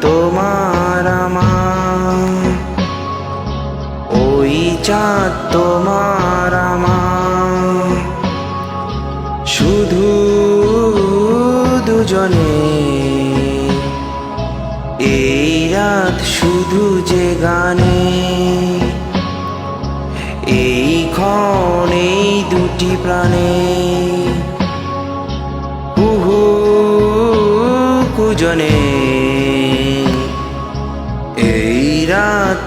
তোমার আমার। ওই চাঁদ তোমার আমার। শুধু দুজনে। এই রাত শুধু যে গানে। এই ক্ষণ, এই দুটি প্রাণে। কুহু কুজনে।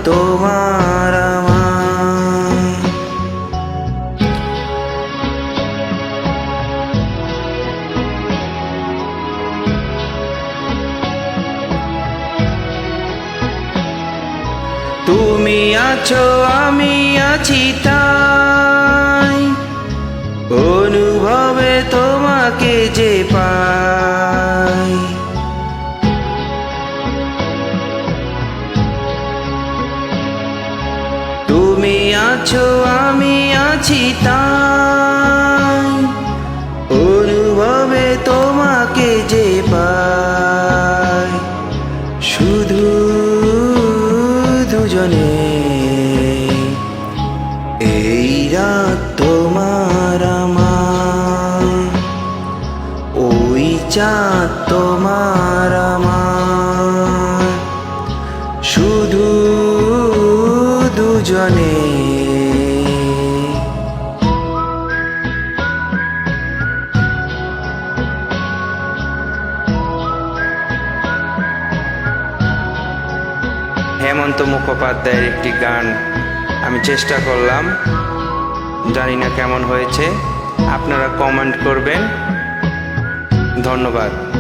তোমার তুমি আছো আমি আছি তাই তুমি আছো, আমি আছি তাই। অনুভবে তোমাকে যে পাই, শুধু দুজনে। এই রাত তোমার আমার, ওই চাঁদ তোমার আমার। দুজনে। হেমন্ত মুখোপাধ্যায়ের একটি গান আমি চেষ্টা করলাম। জানি না কেমন হয়েছে। আপনারা কমেন্ট করবেন। ধন্যবাদ।